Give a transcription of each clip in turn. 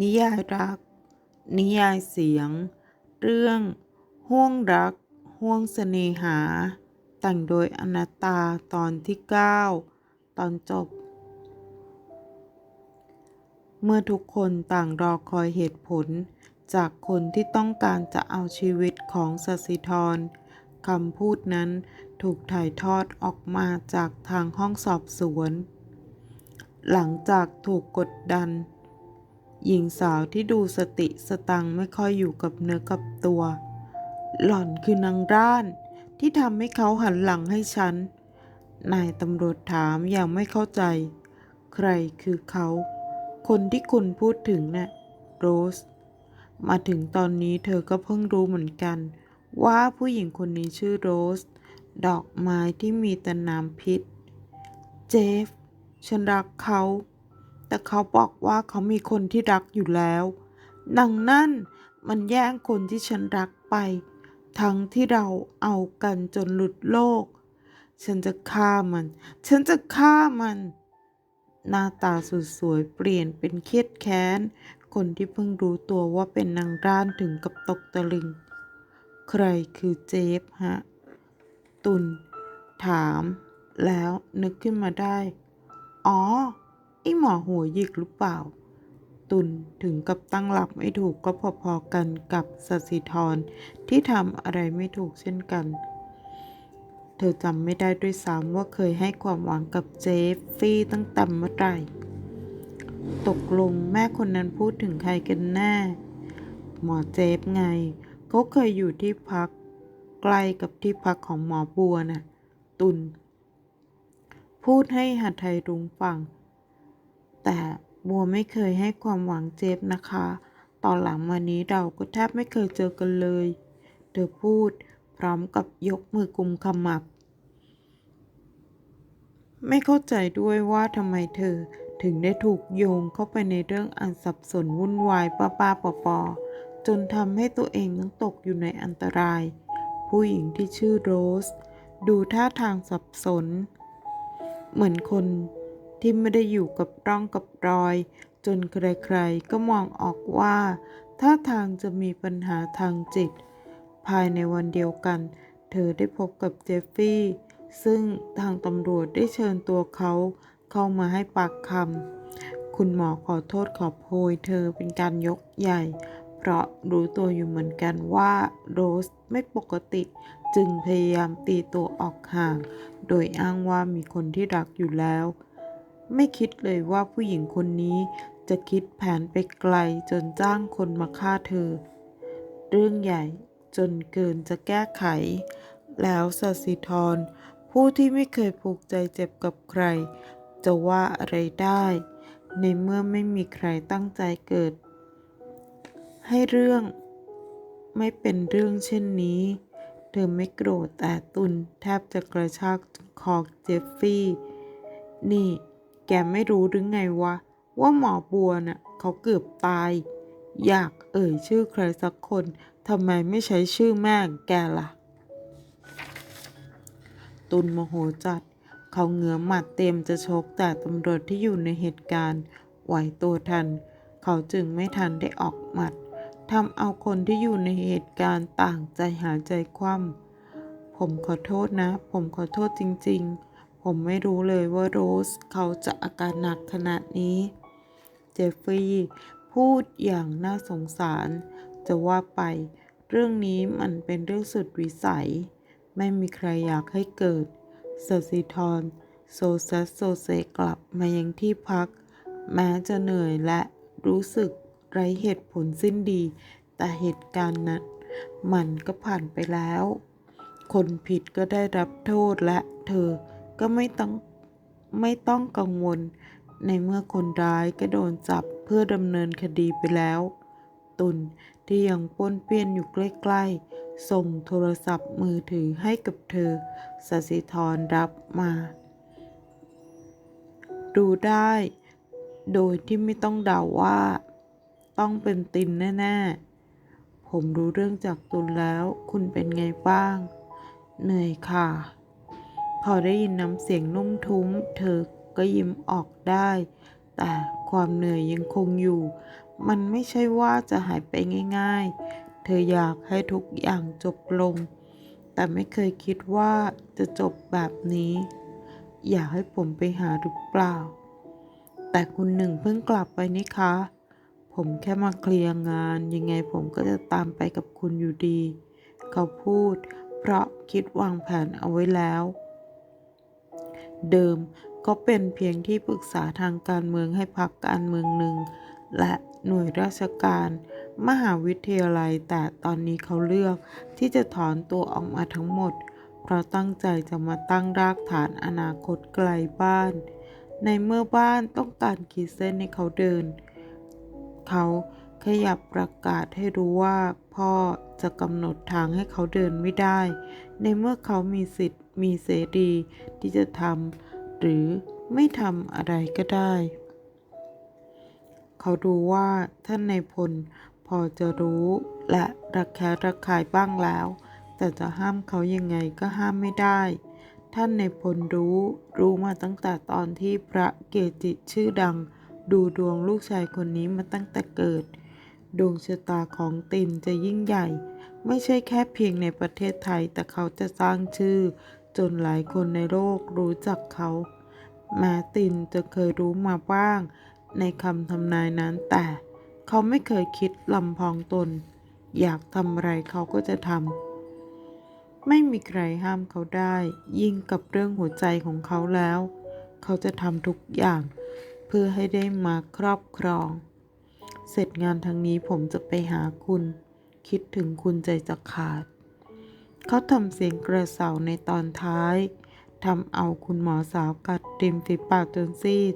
นิยายรัก นิยายเสียง เรื่องห่วงรัก ห่วงเสน่หา แต่งโดยอนัตตาตอนที่ 9 ตอนจบ เมื่อทุกคนต่างรอคอยเหตุผล จากคนที่ต้องการจะเอาชีวิตของสสิธรคำพูดนั้นถูกถ่ายทอดออกมาจากทางห้องสอบสวน หลังจากถูกกดดัน หญิงสาวที่ดูสติสตังไม่ค่อยอยู่กับเนื้อกับตัว หล่อนคือนางร่าน ที่ทำให้เขาหันหลังให้ฉัน นายตำรวจถามอย่างไม่เข้าใจ ใครคือเขา คนที่คุณพูดถึงน่ะโรส มาถึงตอนนี้เธอก็เพิ่งรู้เหมือนกัน ว่าผู้หญิงคนนี้ชื่อโรส ดอกไม้ที่มีแต่น้ำพิษ เจฟ ฉันรักเขา แต่เขาบอกว่าเขามีคนที่รักอยู่แล้ว ดังนั้นมันแย่งคนที่ฉันรักไป ทั้งที่เราเอากันจนหลุดโลก ฉันจะฆ่ามัน ฉันจะฆ่ามัน หน้าตาสุดสวยเปลี่ยนเป็นเครียดแค้น คนที่เพิ่งรู้ตัวว่าเป็นนางร่านถึงกับตกตะลึง ใครคือเจฟฮะ ตุน ถาม แล้วนึกขึ้นมาได้ อ๋อ ไอหมอหัวหยิกหรือเปล่า ตุนถึงกับตั้งหลักไม่ถูกก็พอๆกันกับสสิธรที่ทำอะไรไม่ถูกเช่นกัน เธอจำไม่ได้ด้วยซ้ำว่าเคยให้ความหวังกับเจฟฟี่ตั้งแต่เมื่อไหร่ ตกลงแม่คนนั้นพูดถึงใครกันแน่ หมอเจฟไง เขาเคยอยู่ที่พักใกล้กับที่พักของหมอบัวน่ะ ตุนพูดให้หัดไทยรุ้งฟัง แต่บัวไม่เคยให้ความหวังเจฟนะคะ ตอนหลังมานี้เราก็แทบไม่เคยเจอกันเลย เธอพูดพร้อมกับยกมือกุมขมับ ไม่เข้าใจด้วยว่าทำไมเธอถึงได้ถูกโยงเข้าไปในเรื่องอันสับสนวุ่นวายป้าป้าปอปอจนทำให้ตัวเองต้องตกอยู่ในอันตราย ผู้หญิงที่ชื่อโรส ดูท่าทางสับสน เหมือนคน ที่ไม่ได้อยู่กับร่องกับรอย จนใครๆก็มองออกว่าท่าทางจะมีปัญหาทางจิต ภายในวันเดียวกัน เธอได้พบกับเจฟฟี่ ซึ่งทางตำรวจได้เชิญตัวเขาเข้ามาให้ปากคำคุณหมอขอโทษขอโพยเธอเป็นการยกใหญ่ เพราะรู้ตัวอยู่เหมือนกันว่าโรสไม่ปกติจึงพยายามตีตัวออกห่าง โดยอ้างว่ามีคนที่รักอยู่แล้ว ไม่คิดเลยว่าผู้หญิงคนนี้จะคิดแผนไปไกลจนจ้างคนมาฆ่าเธอ เรื่องใหญ่จนเกินจะแก้ไข แล้วสสิธร ผู้ที่ไม่เคยผูกใจเจ็บกับใคร จะว่าอะไรได้ ในเมื่อไม่มีใครตั้งใจเกิด ให้เรื่องไม่เป็นเรื่องเช่นนี้ เธอไม่โกรธแต่ตุนแทบจะกระชากคอเจฟฟี่ นี่ แกไม่รู้หรือไงวะ ว่าหมอบัวน่ะเขาเกือบตาย อยากเอ่ยชื่อใครสักคนทำไมไม่ใช้ชื่อแม่แกล่ะ ตุนโมโหจัด เขาเหงือหมัดเต็มจะชกแต่ตำรวจที่อยู่ในเหตุการณ์ไหวตัวทัน เขาจึงไม่ทันได้ออกหมัดทำเอาคนที่อยู่ในเหตุการณ์ต่างใจหายใจคว่ำผมขอโทษนะ ผมขอโทษจริง ๆ ผมไม่รู้เลยว่าโรสเขาจะอาการหนักขนาดนี้ เจฟฟรีย์พูดอย่างน่าสงสาร จะว่าไป เรื่องนี้มันเป็นเรื่องสุดวิสัย ไม่มีใครอยากให้เกิดสสิธรโซซัสโซเซกลับมายังที่พัก แม้จะเหนื่อยและรู้สึกไร้เหตุผลสิ้นดี แต่เหตุการณ์นั้น มันก็ผ่านไปแล้ว คนผิดก็ได้รับโทษและเธอ ก็ไม่ต้องไม่ต้องกังวล ในเมื่อคนร้ายก็โดนจับเพื่อดำเนินคดีไปแล้ว ตุนที่ยังป้นเปี้ยนอยู่ใกล้ๆ ส่งโทรศัพท์มือถือให้กับเธอสสิธรรับมา ดูได้ โดยที่ไม่ต้องเดาว่า ต้องเป็นตินแน่ ๆ ผมรู้เรื่องจากตุนแล้ว คุณเป็นไงบ้าง เหนื่อยค่ะ พอได้ยินน้ำเสียงนุ่มทุ้ม เธอก็ยิ้มออกได้ แต่ความเหนื่อยยังคงอยู่ มันไม่ใช่ว่าจะหายไปง่าย ๆ เธออยากให้ทุกอย่างจบลง แต่ไม่เคยคิดว่าจะจบแบบนี้ อยากให้ผมไปหาหรือเปล่า แต่คุณหนึ่งเพิ่งกลับไปนี่คะ ผมแค่มาเคลียร์งาน ยังไงผมก็จะตามไปกับคุณอยู่ดี เขาพูด เพราะคิดวางแผนเอาไว้แล้ว เดิมก็เป็นเพียงที่ปรึกษาทางการเมืองให้พรรคการเมืองหนึ่ง และหน่วยราชการ มหาวิทยาลัยแต่ตอนนี้เขาเลือกที่จะถอนตัวออกมาทั้งหมด เพราะตั้งใจจะมาตั้งรากฐานอนาคตไกลบ้าน ในเมื่อบ้านต้องการขีดเส้นให้เขาเดิน เขาขยับประกาศให้รู้ว่าพ่อจะกำหนดทางให้เขาเดินไม่ได้ ในเมื่อเขามีสิทธิ์ มีเสรีที่จะทำหรือไม่ทำอะไรก็ได้ เขารู้ว่าท่านในพลพอจะรู้และระแคะระคายบ้างแล้ว แต่จะห้ามเขายังไงก็ห้ามไม่ได้ ท่านในพลรู้รู้มาตั้งแต่ตอนที่พระเกจิชื่อดัง ดูดวงลูกชายคนนี้มาตั้งแต่เกิด ดวงชะตาของตินจะยิ่งใหญ่ ไม่ใช่แค่เพียงในประเทศไทยแต่เขาจะสร้างชื่อ จนหลายคนในโลกรู้จักเขาแม้ตินจะเคยรู้มาบ้าง ในคำทำนายนั้นแต่เขาไม่เคยคิดลำพองตน อยากทำอะไรเขาก็จะทำไม่มีใครห้ามเขาได้ ยิ่งกับเรื่องหัวใจของเขาแล้ว เขาจะทำทุกอย่าง เพื่อให้ได้มาครอบครอง เสร็จงานทางนี้ผมจะไปหาคุณ คิดถึงคุณใจจะขาด เขาทำเสียงกระเสาในตอนท้ายทำเอาคุณหมอสาวกัดริมฝีปากจนซีด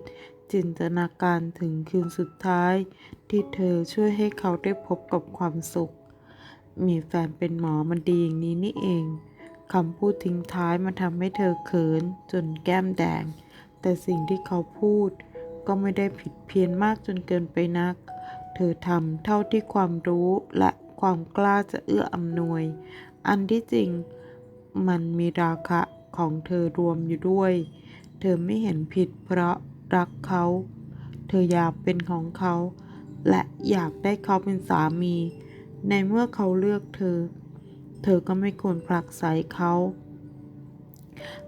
จินตนาการถึงคืนสุดท้าย ที่เธอช่วยให้เขาได้พบกับความสุข มีแฟนเป็นหมอมันดีอย่างนี้นี่เองคำพูดทิ้งท้ายมันทำให้เธอเขินจนแก้มแดง แต่สิ่งที่เขาพูด ก็ไม่ได้ผิดเพี้ยนมากจนเกินไปนัก เธอทำเท่าที่ความรู้และความกล้าจะเอื้ออำนวย อันที่จริง มันมีราคะของเธอรวมอยู่ด้วย เธอไม่เห็นผิดเพราะรักเขา เธออยากเป็นของเขา และอยากได้เขาเป็นสามี ในเมื่อเขาเลือกเธอ เธอก็ไม่ควรผลักไสเขา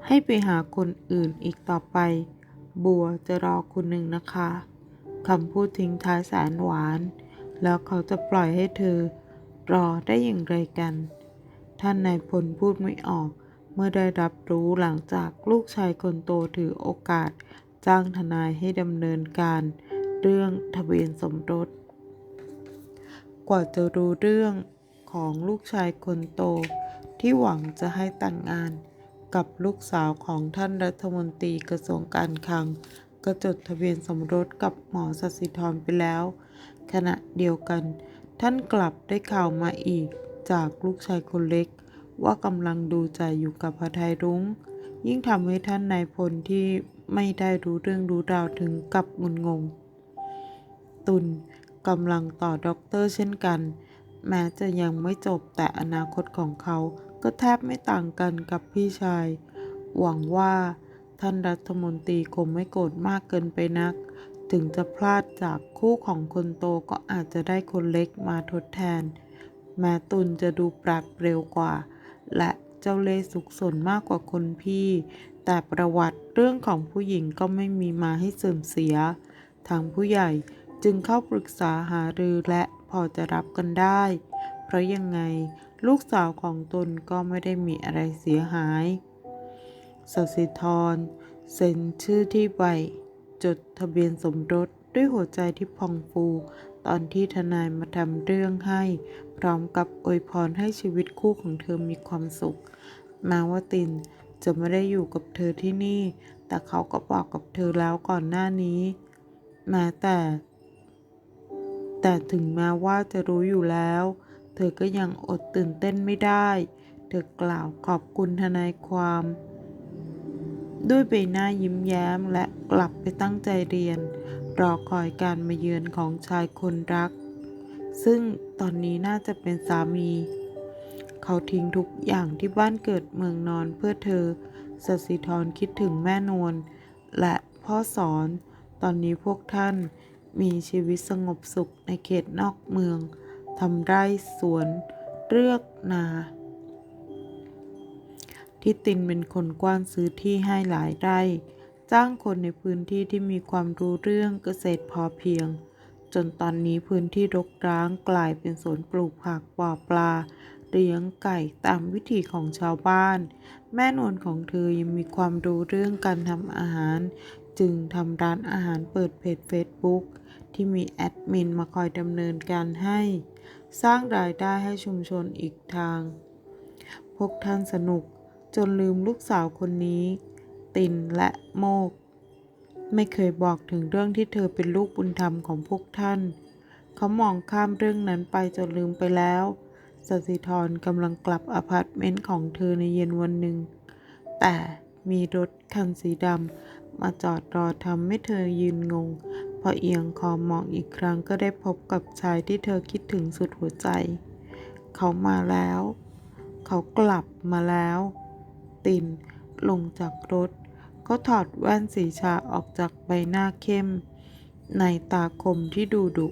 ให้ไปหาคนอื่นอีกต่อไป บัวจะรอคุณหนึ่งนะคะคำพูดทิ้งท้ายแสนหวาน แล้วเขาจะปล่อยให้เธอรอได้อย่างไรกัน ท่านนายพลพูดไม่ออก เมื่อได้รับรู้หลังจากลูกชายคนโตถือโอกาส จ้างทนายให้ดำเนินการ เรื่องทะเบียนสมรส กว่าจะรู้เรื่องของลูกชายคนโต ที่หวังจะให้แต่งงาน กับลูกสาวของท่านรัฐมนตรีกระทรวงการคลังก็จดทะเบียนสมรสกับหมอสสิธรไปแล้ว ขณะเดียวกัน ท่านกลับได้ข่าวมาอีก จากลูกชายคนเล็ก ว่ากำลังดูใจอยู่กับพระไทยรุง้ง ยิ่งทำให้ท่านนายพลที่ไม่ได้รู้เรื่องรู้ราวถึงกับงุนงง ตุลกำลังต่อด็อกเตอร์เช่นกัน แม้จะยังไม่จบแต่อนาคตของเขาก็แทบไม่ต่างกันกับพี่ชาย หวังว่าท่านรัฐมนตรีคงไม่โกรธมากเกินไปนัก ถึงจะพลาดจากคู่ของคนโตก็อาจจะได้คนเล็กมาทดแทน แม้ตุลจะดูปราดเปร็วกว่า และเจ้าเล่สุขสนมากกว่าคนพี่ แต่ประวัติเรื่องของผู้หญิงก็ไม่มีมาให้เสื่อมเสีย ทางผู้ใหญ่จึงเข้าปรึกษาหารือและพอจะรับกันได้ เพราะยังไงลูกสาวของตนก็ไม่ได้มีอะไรเสียหายสสิธรเซ็นชื่อที่ใบจดทะเบียนสมรสด้วยหัวใจที่พองฟู ตอนที่ทนายมาทำเรื่องให้ พร้อมกับอวยพรให้ชีวิตคู่ของเธอมีความสุขม้ว่าตินจะไม่ได้อยู่กับเธอที่นี่ แต่เขาก็บอกกับเธอแล้วก่อนหน้านี้แม้แต่ แต่ถึงแม้ว่าจะรู้อยู่แล้ว เธอก็ยังอดตื่นเต้นไม่ได้ เธอกล่าวขอบคุณทนายความ ด้วยใบหน้ายิ้มแย้มและกลับไปตั้งใจเรียน รอคอยการมาเยือนของชายคนรัก ซึ่งตอนนี้น่าจะเป็นสามี เขาทิ้งทุกอย่างที่บ้านเกิดเมืองนอนเพื่อเธอสสิธรคิดถึงแม่นวลและพ่อสอน ตอนนี้พวกท่านมีชีวิตสงบสุขในเขตนอกเมืองทำไร่สวนเลือกนาที่ตินเป็นคนกว้านซื้อที่ให้หลายไร่ จ้างคนในพื้นที่ที่มีความรู้เรื่องเกษตรพอเพียง จนตอนนี้พื้นที่รกร้างกลายเป็นสวนปลูกผักปลอปลา เลี้ยงไก่ตามวิถีของชาวบ้าน แม่นวลของเธอยังมีความรู้เรื่องการทำอาหาร จึงทำร้านอาหารเปิดเพจ Facebook ที่มีแอดมินมาคอยดำเนินการให้ สร้างรายได้ให้ชุมชนอีกทาง พวกท่านสนุกจนลืมลูกสาวคนนี้ ตินและโมก ไม่เคยบอกถึงเรื่องที่เธอเป็นลูกบุญธรรมของพวกท่าน เขามองข้ามเรื่องนั้นไปจนลืมไปแล้วสสิธรกำลังกลับอพาร์ตเมนต์ของเธอในเย็นวันหนึ่ง แต่มีรถคันสีดำมาจอดรอทำให้เธอยืนงง พอเอียงคอมองอีกครั้งก็ได้พบกับชายที่เธอคิดถึงสุดหัวใจ เขามาแล้ว เขากลับมาแล้ว ตินลงจากรถ ก็ถอดแว่นสีชาออกจากใบหน้าเข้ม ในตาคมที่ดูดุ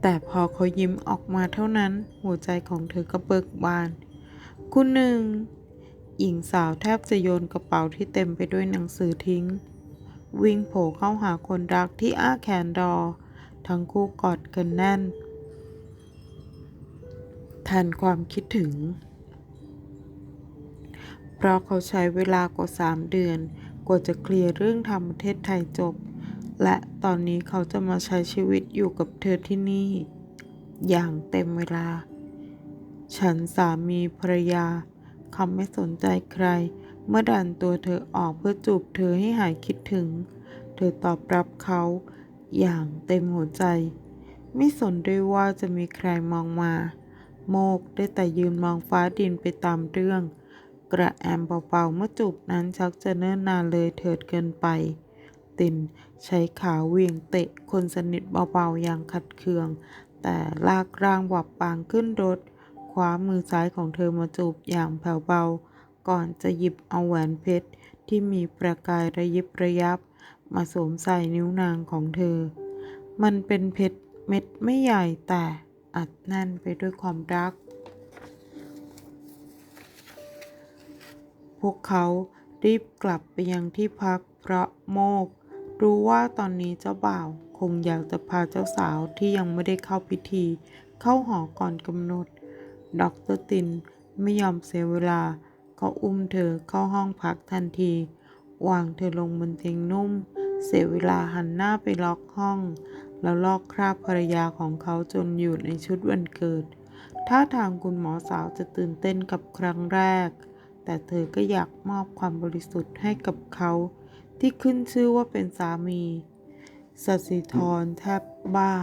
แต่พอเขายิ้มออกมาเท่านั้น หัวใจของเธอก็เบิกบาน คุณหนึ่ง หญิงสาวแทบจะโยนกระเป๋าที่เต็มไปด้วยหนังสือทิ้ง วิ่งโผล่เข้าหาคนรักที่อ้าแขนรอ ทั้งคู่กอดกันแน่นแทนความคิดถึง เพราะเขาใช้เวลากว่าสามเดือน กว่าจะเคลียร์เรื่องทำประเทศไทยจบ และตอนนี้เขาจะมาใช้ชีวิตอยู่กับเธอที่นี่ อย่างเต็มเวลา ฉันสามีภรรยาเขาไม่สนใจใคร เมื่อดันตัวเธอออกเพื่อจูบเธอให้หายคิดถึง เธอตอบรับเขาอย่างเต็มหัวใจ ไม่สนด้วยว่าจะมีใครมองมา โมกได้แต่ยืนมองฟ้าดินไปตามเรื่อง กระแอมเบาๆเมื่อจูบนั้นชักจะเนิ่นนานเลยเถิดเกินไป ตินใช้ขาเวียงเตะคนสนิทเบาๆอย่างขัดเคือง แต่ลากร่างหวับปางขึ้นรถคว้ามือซ้ายของเธอมาจูบอย่างแผ่วเบา ก่อนจะหยิบเอาแหวนเพชรที่มีประกายระยิบระยับ มาสวมใส่นิ้วนางของเธอ มันเป็นเพชรเม็ดไม่ใหญ่แต่อัดแน่นไปด้วยความรัก พวกเขารีบกลับไปยังที่พักเพราะโมก รู้ว่าตอนนี้เจ้าบ่าวคงอยากจะพาเจ้าสาวที่ยังไม่ได้เข้าพิธี เข้าหอก่อนกำหนดดอกเตอรตินไม่ยอมเสียเวลา เขาอุ้มเธอเข้าห้องพักทันที วางเธอลงบนเตียงนุ่ม เสียเวลาหันหน้าไปล็อกห้อง แล้วลอกคราบภรรยาของเขาจนอยู่ในชุดวันเกิด ท่าทางคุณหมอสาวจะตื่นเต้นกับครั้งแรก แต่เธอก็อยากมอบความบริสุทธิ์ให้กับเขาที่ขึ้นชื่อว่าเป็นสามีสัสิธรแทบบ้า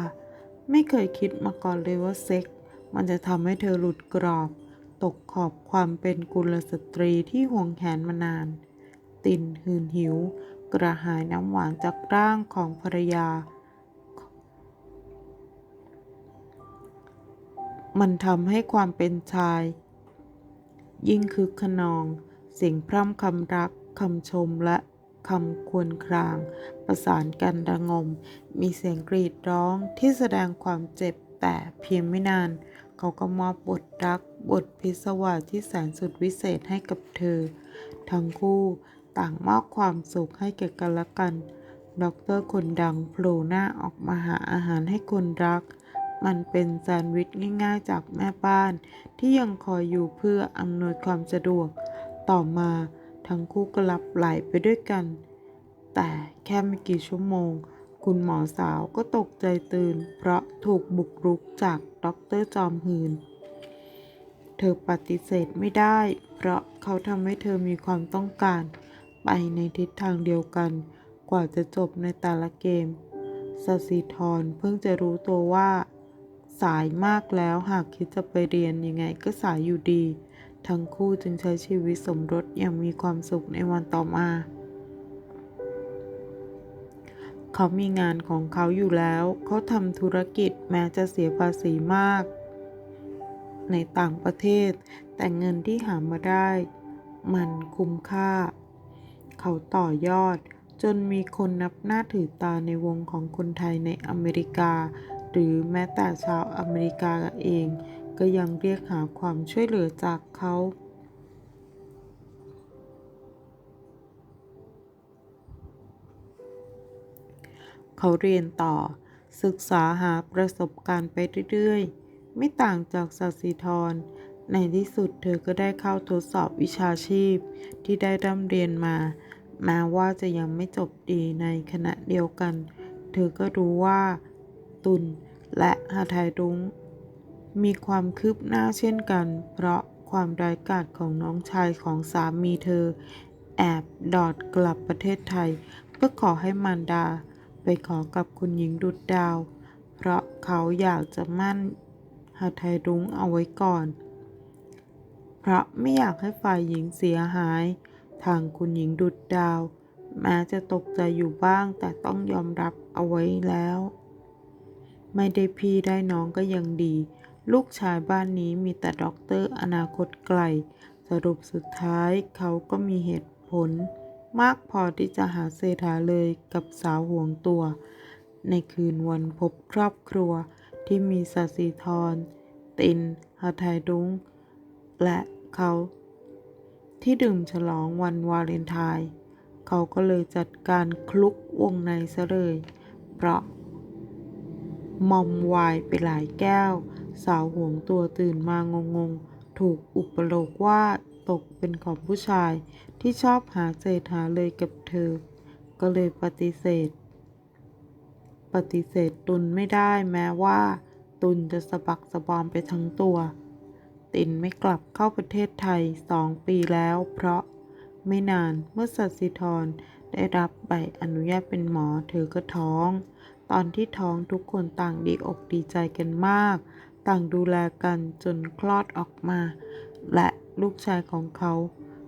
ไม่เคยคิดมาก่อนเลยว่าเซ็ก มันจะทำให้เธอหลุดกรอบ ตกขอบความเป็นกุลสตรีที่ห่วงแหนมานาน ตินหืนหิว กระหายน้ำหวานจากร่างของภรรยา มันทำให้ความเป็นชาย ยิ่งคึกขนอง เสียงพร่ำคำรักคำชมและคำควรคราง ประสานกันระงม มีเสียงกรีดร้องที่แสดงความเจ็บแต่เพียงไม่นาน เขาก็มอบบทรัก บทพิศวาสที่แสนสุดวิเศษให้กับเธอ ทั้งคู่ต่างมอบความสุขให้แก่กันและกันด็อกเตอร์คนดังโผล่หน้าออกมาหาอาหารให้คนรัก มันเป็นแซนด์วิชง่ายๆจากแม่บ้าน ที่ยังคอยอยู่เพื่ออำนวยความสะดวก ต่อมาทั้งคู่ก็หลับไหลไปด้วยกัน แต่แค่ไม่กี่ชั่วโมง คุณหมอสาวก็ตกใจตื่น เพราะถูกบุกรุกจากด็อกเตอร์จอมหืน เธอปฏิเสธไม่ได้ เพราะเขาทำให้เธอมีความต้องการ ไปในทิศทางเดียวกัน กว่าจะจบในแต่ละเกมสสิธรเพิ่งจะรู้ตัวว่า สายมากแล้วหากคิดจะไปเรียนยังไงก็สายอยู่ดี ทั้งคู่จึงใช้ชีวิตสมรสอย่างมีความสุขในวันต่อมา เขามีงานของเขาอยู่แล้ว เขาทำธุรกิจแม้จะเสียภาษีมาก ในต่างประเทศ แต่เงินที่หามาได้ มันคุ้มค่า เขาต่อยอดจนมีคนนับหน้าถือตาในวงของคนไทยในอเมริกา หรือแม้แต่ชาวอเมริกาเอง ก็ยังเรียกหาความช่วยเหลือจากเขาเขาเรียนต่อ ศึกษาหาประสบการณ์ไปเรื่อยๆ ไม่ต่างจากสัสิธร ในที่สุดเธอก็ได้เข้าทดสอบวิชาชีพที่ได้ร่ำเรียนมา แม้ว่าจะยังไม่จบดีในขณะเดียวกัน เธอก็รู้ว่า ตุลและหาไทยรุ้ง มีความคืบหน้าเช่นกัน เพราะความร้ายกาจของน้องชายของสามีเธอ แอบดอดกลับประเทศไทย เพื่อขอให้มารดา ไปขอกับคุณหญิงดุดดาว เพราะเขาอยากจะมั่นหาไทยรุ้งเอาไว้ก่อน เพราะไม่อยากให้ฝ่ายหญิงเสียหาย ทางคุณหญิงดุดดาว แม้จะตกใจอยู่บ้างแต่ต้องยอมรับเอาไว้แล้ว ไม่ได้พี่ได้น้องก็ยังดี ลูกชายบ้านนี้มีแต่ด็อกเตอร์อนาคตไกล สรุปสุดท้ายเขาก็มีเหตุผล มากพอที่จะหาเศรษฐาเลยกับสาวห่วงตัว ในคืนวันพบครอบครัวที่มีสสิธร ตินหาไทยรุ้ง และเขา ที่ดื่มฉลองวันวาเลนไทน์เขาก็เลยจัดการคลุกวงในซะเลย เพราะ มอมวายไปหลายแก้ว สาวหวงตัวตื่นมางงๆถูกอุปโลกว่าตกเป็นของผู้ชายที่ชอบหาเศษหาเลยกับเธอ ก็เลยปฏิเสธ ปฏิเสธตุนไม่ได้แม้ว่า ตุนจะสะบักสะบอมไปทั้งตัว ตินไม่กลับเข้าประเทศไทยสองปีแล้ว เพราะไม่นานเมื่อสัตสิธรได้รับใบอนุญาตเป็นหมอเธอก็ท้อง ตอนที่ท้องทุกคนต่างดีอกดีใจกันมาก ต่างดูแลกันจนคลอดออกมา และลูกชายของเขา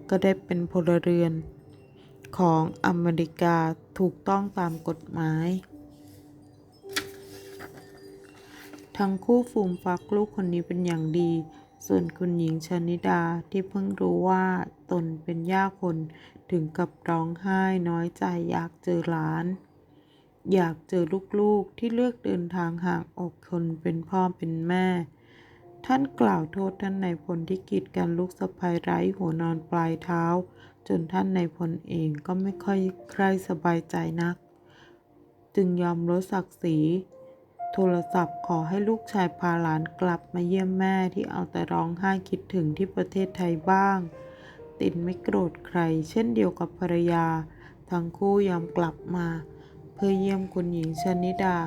ก็ได้เป็นพลเรือน ของอเมริกาถูกต้องตามกฎหมาย ทั้งคู่ฟูมฟักลูกคนนี้เป็นอย่างดี ส่วนคุณหญิงชนิดาที่เพิ่งรู้ว่าตนเป็นย่าคนถึงกับร้องไห้น้อยใจอยากเจอหลาน อยากเจอลูกๆที่เลือกเดินทางห่างออกคนเป็นพ่อเป็นแม่ ท่านกล่าวโทษท่านในพลที่กีดกันลูกสะพายไร้หัวนอนปลายเท้า จนท่านในพลเองก็ไม่ค่อยใคร่สบายใจนัก จึงยอมลดศักดิ์ศรีโทรศัพท์ขอให้ลูกชายพาหลานกลับมาเยี่ยมแม่ที่เอาแต่ร้องไห้คิดถึงที่ประเทศไทยบ้าง ตินไม่โกรธใคร เช่นเดียวกับภรรยา ทั้งคู่ยอมกลับมา พื่อเยี่ยมคุณหญิงชนิดา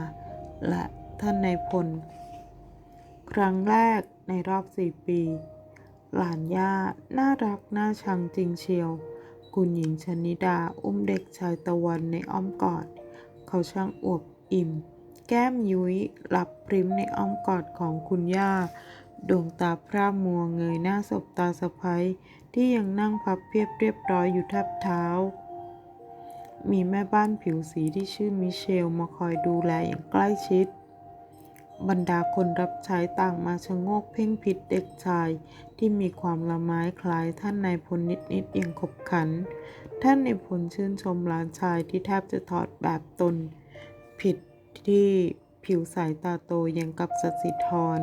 และท่านนายพล ครั้งแรกในรอบสี่ปี หลานย่าน่ารักน่าชังจริงเชียว คุณหญิงชนิดาอุ้มเด็กชายตะวันในอ้อมกอด เขาช่างอวบอิ่ม แก้มยุ้ยหลับพริ้มในอ้อมกอดของคุณย่า ดวงตาพร่ามัวเงยหน้าสบตาสะพ้ยที่ยังนั่งพับเพียบเรียบร้อยอยู่แทบเท้า มีแม่บ้านผิวสีที่ชื่อมิเชลมาคอยดูแลอย่างใกล้ชิด บรรดาคนรับใช้ต่างมาชะโงกเพ่งพิษเด็กชาย ที่มีความละไม้คล้ายท่านนายพลนิดๆอย่างขบขัน ท่านนายพลชื่นชมหลานชายที่แทบจะถอดแบบตน ผิดที่ผิวสายตาโตยังกับสสิธร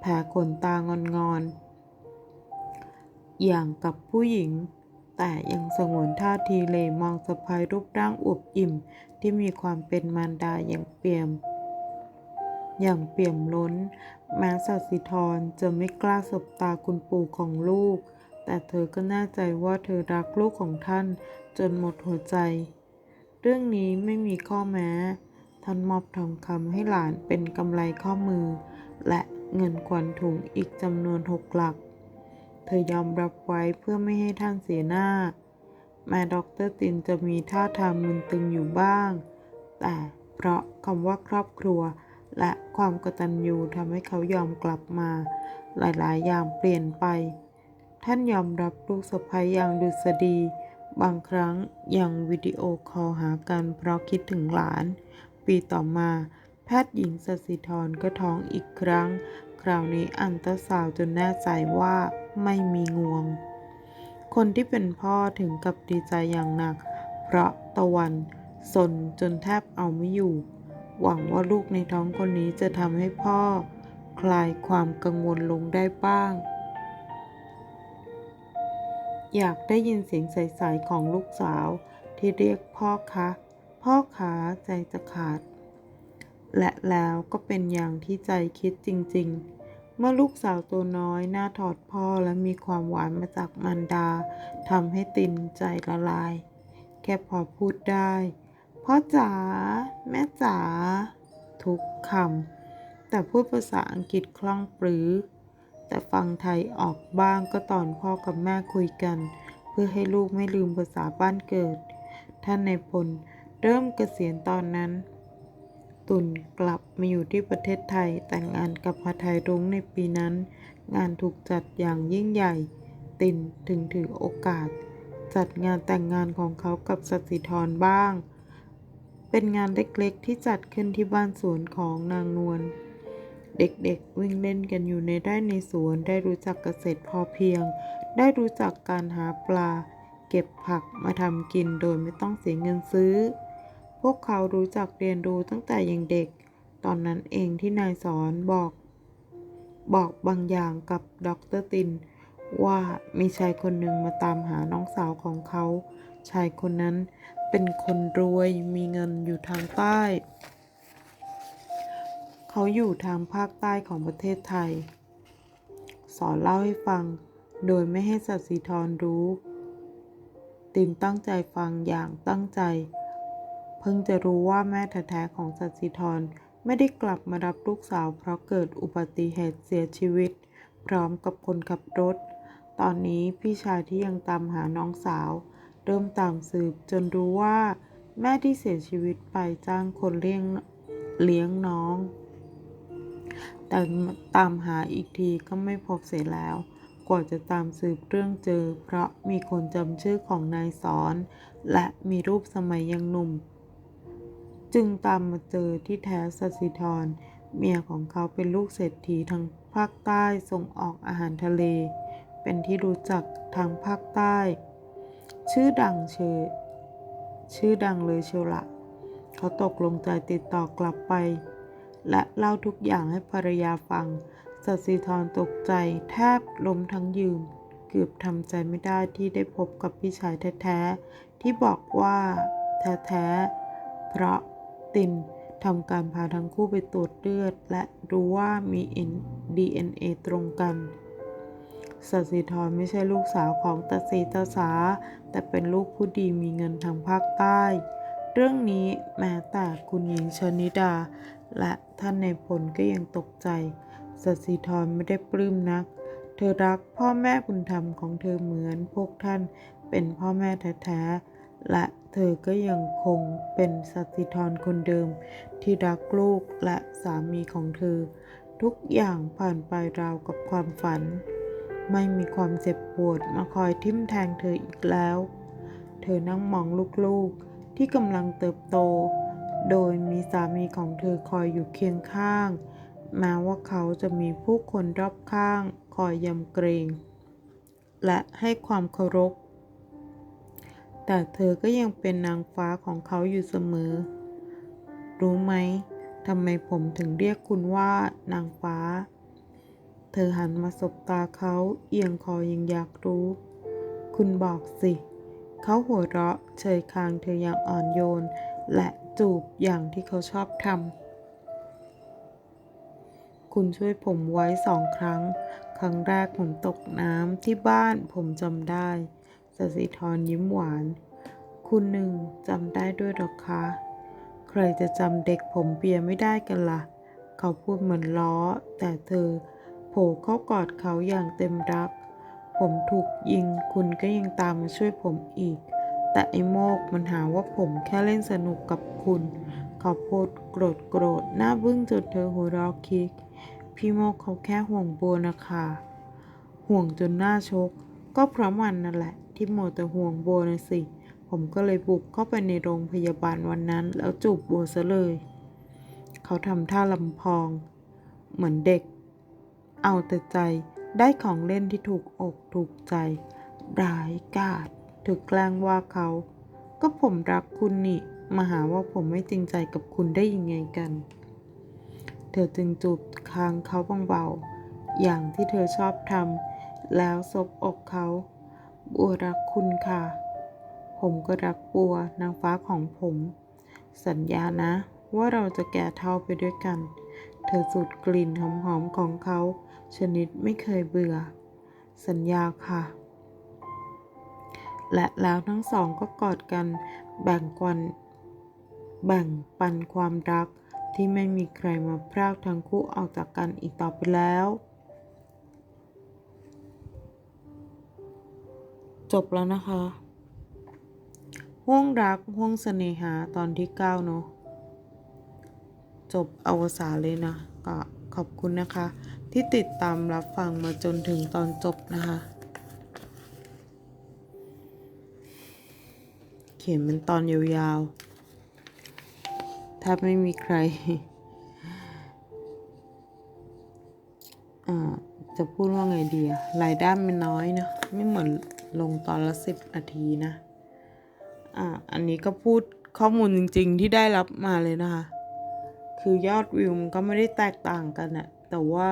แผลขนตางอนงอนๆ อย่างกับผู้หญิง แต่ยังสงวนท่าทีเหลมองสะพายรูปร่างอวบอิ่ม ที่มีความเป็นมารดาอย่างเปี่ยม อย่างเปี่ยมล้น แม้สัสิธรจะไม่กล้าสบตาคุณปู่ของลูก แต่เธอก็แน่ใจว่าเธอรักลูกของท่าน จนหมดหัวใจ เรื่องนี้ไม่มีข้อแม้ ท่านมอบทองคำให้หลานเป็นกำไรข้อมือ และเงินขวัญถุงอีกจำนวนหกหลัก ธอยอมรับไว้เพื่อไม่ให้ท่านเสียหน้า แม้ด็อกเตอร์ตินจะมีท่าทางมึนตึงอยู่บ้าง แต่เพราะคำว่าครอบครัว และความกตัญญูทำให้เขายอมกลับมา หลายๆ อย่างเปลี่ยนไป ท่านยอมรับลูกสะใภ้อย่างดุษฎีบางครั้งยังวิดีโอคอลหากันเพราะคิดถึงหลาน ปีต่อมา แพทย์หญิงสสิธรก็ท้องอีกครั้ง คราวนี้อันตราซาวจนแน่ใจว่า ไม่มีงวง คนที่เป็นพ่อถึงกับดีใจอย่างหนัก เพราะตะวันสนจนแทบเอาไม่อยู่ หวังว่าลูกในท้องคนนี้จะทำให้พ่อ คลายความกังวลลงได้บ้าง อยากได้ยินเสียงใสๆของลูกสาวที่เรียกพ่อคะพ่อขาใจจะขาด และแล้วก็เป็นอย่างที่ใจคิดจริง ๆ เมื่อลูกสาวตัวน้อยหน้าถอดพ่อและมีความหวานมาจากมารดาทำให้ตินใจละลาย แค่พอพูดได้ พ่อจ๋าแม่จ๋าทุกคำแต่พูดภาษาอังกฤษคล่องปรือ แต่ฟังไทยออกบ้างก็ตอนพ่อกับแม่คุยกัน เพื่อให้ลูกไม่ลืมภาษาบ้านเกิด ท่านในพลเริ่มเกษียณตอนนั้น ตุนกลับมาอยู่ที่ประเทศไทยแต่งงานกับพระไทยรุ้งในปีนั้น งานถูกจัดอย่างยิ่งใหญ่ ตินถึงถือโอกาส จัดงานแต่งงานของเขากับสสิธรบ้าง เป็นงานเล็กๆที่จัดขึ้นที่บ้านสวนของนางนวลเด็กๆ วิ่งเล่นกันอยู่ในไร่ในสวนได้รู้จักเกษตรพอเพียง ได้รู้จักการหาปลา เก็บผักมาทำกินโดยไม่ต้องเสียเงินซื้อ พวกเขารู้จักเรียนรู้ตั้งแต่ยังเด็ก ตอนนั้นเองที่นายสอนบอก บอกบางอย่างกับดรติน ว่ามีชายคนหนึ่งมาตามหาน้องสาวของเขา ชายคนนั้นเป็นคนรวยมีเงินอยู่ทางใต้ เขาอยู่ทางภาคใต้ของประเทศไทย สอนเล่าให้ฟัง โดยไม่ให้สัตสีทรรู้ ตินตั้งใจฟังอย่างตั้งใจ เพิ่งจะรู้ว่าแม่แท้ๆของสัตย์สีทรไม่ได้กลับมารับลูกสาวเพราะเกิดอุบัติเหตุเสียชีวิต พร้อมกับคนขับรถ ตอนนี้พี่ชายที่ยังตามหาน้องสาว เริ่มตามสืบจนรู้ว่า แม่ที่เสียชีวิตไปจ้างคนเลี้ยงเลี้ยงน้อง แต่ตามหาอีกทีก็ไม่พบเสียแล้ว กว่าจะตามสืบเรื่องเจอ เพราะมีคนจำชื่อของนายสอน และมีรูปสมัยยังหนุ่ม จึงตามมาเจอที่แท้สสิธร เมียของเขาเป็นลูกเศรษฐีทางภาคใต้ส่งออกอาหารทะเล เป็นที่รู้จักทางภาคใต้ ชื่อดังเชยชื่อดังเลยเชียวละ เขาตกลงใจติดต่อกลับไป และเล่าทุกอย่างให้ภรรยาฟังสัสิธรตกใจแทบล้มทั้งยืน เกือบทำใจไม่ได้ที่ได้พบกับพี่ชายแท้ ๆ ที่บอกว่า แท้ ๆ เพราะ ตินทำการพาทั้งคู่ไปตรวจเลือด และรู้ว่ามี DNA ตรงกันสัสิธรไม่ใช่ลูกสาวของตาสีตาสา แต่เป็นลูกผู้ดีมีเงินทางภาคใต้ เรื่องนี้แม้แต่คุณหญิงชนิดา และท่านในายพลก็ยังตกใจสัสิธรไม่ได้ปลื้มนัก เธอรักพ่อแม่บุญธรรมของเธอเหมือนพวกท่านเป็นพ่อแม่แท้ๆ และเธอก็ยังคงเป็นสัสิธรคนเดิม ที่รักลูกและสามีของเธอ ทุกอย่างผ่านไปราวกับความฝัน ไม่มีความเจ็บปวดมาคอยทิ่มแทงเธออีกแล้ว เธอนั่งมองลูกๆที่กำลังเติบโต โดยมีสามีของเธอคอยอยู่เคียงข้างแม้ว่าเขาจะมีผู้คนรอบข้างคอยยำเกรง และให้ความเคารพ แต่เธอก็ยังเป็นนางฟ้าของเขาอยู่เสมอ รู้ไหมทำไมผมถึงเรียกคุณว่านางฟ้า เธอหันมาสบตาเขาเอียงคอยังอยากรู้ คุณบอกสิ เขาหัวเราะเฉยคางเธออย่างอ่อนโยน และจูบอย่างที่เขาชอบทำ คุณช่วยผมไว้สองครั้ง ครั้งแรกผมตกน้ำที่บ้านผมจำได้ สสิธรยิ้มหวาน คุณหนึ่งจำได้ด้วยหรอคะ ใครจะจำเด็กผมเปียไม่ได้กันละ่ะ เขาพูดเหมือนล้อ แต่เธอโผล่เข้ากอดเขาอย่างเต็มรัก ผมถูกยิงคุณก็ยังตามมาช่วยผมอีก แต่ไอ้โมกมันหาว่าผมแค่เล่นสนุกกับคุณ เขาพูดโกรธโกรธหน้าบึ้งจนเธอหัวเราะคิก พี่โมกเขาแค่ห่วงโบนะคะห่วงจนหน้าชก ก็พราะมันนั่นแหละ ที่โมวแต่ห่วงโบนะสิ ผมก็เลยบุกเข้าไปในโรงพยาบาลวันนั้น แล้วจูบโบซะเลย เขาทำท่าลำพอง เหมือนเด็ก เอาแต่ใจได้ของเล่นที่ถูกอกถูกใจ ร้ายกาจถูกแกล้งว่าเขา ก็ผมรักคุณนี่มาหาว่าผมไม่จริงใจกับคุณได้ยังไงกัน เธอจึงจูบคางเขาเบาๆอย่างที่เธอชอบทำ แล้วซบอกเขาบัวรักคุณค่ะ ผมก็รักบัวนางฟ้าของผม สัญญานะ ว่าเราจะแก่เท่าไปด้วยกัน เธอสูดกลิ่นหอมๆของเขา ชนิดไม่เคยเบื่อ สัญญาค่ะ และแล้วทั้งสองก็กอดกันแบ่งกวันแบ่งปันความรักที่ไม่มีใครมาพรากทั้งคู่ออกจากกันอีกต่อไปแล้ว จบแล้วนะคะ ห่วงรักห่วงเสน่หาตอนที่9เนอะจบอวสานเลยนะก็ขอบคุณนะคะ ที่ติดตามรับฟังมาจนถึงตอนจบนะคะ เขียนเป็นตอนยาวๆ ถ้าไม่มีใครอ่าจะพูดว่าไงดีอะรายได้มันน้อยเนะไม่เหมือน ลงตอนละสิบนาทีนะ อ่า อันนี้ก็พูดข้อมูลจริง ๆ ที่ได้รับมาเลยนะคะ คือยอดวิวมันก็ไม่ได้แตกต่างกันอะแต่ว่า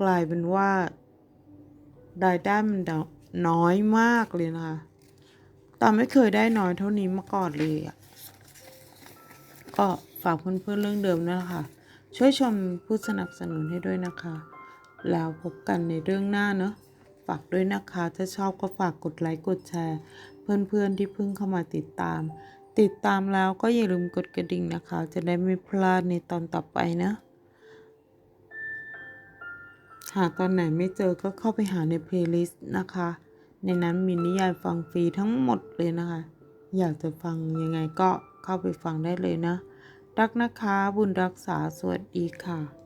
กลายเป็นว่ารายได้มันน้อยมากเลยนะคะตามไม่เคยได้น้อยเท่านี้มาก่อนเลยอะก็ฝากเพื่อนๆเรื่องเดิมนั่นแหละค่ะ ช่วยชมผู้สนับสนุนให้ด้วยนะคะ แล้วพบกันในเรื่องหน้าเนอะากด้วยนะคะ ถ้าชอบก็ฝากกดไลค์กดแชร์ เพื่อนๆที่เพิ่งเข้ามาติดตาม ติดตามแล้วก็อย่าลืมกดกระดิ่งนะคะ จะได้ไม่พลาดในตอนต่อไปนะหาตอนไหนไม่เจอก็เข้าไปหาในเพลย์ลิสต์นะคะ ในนั้นมีนิยายฟังฟรีทั้งหมดเลยนะคะ อยากจะฟังยังไงก็เข้าไปฟังได้เลยนะ รักนะคะ บุญรักษาสวัสดีค่ะ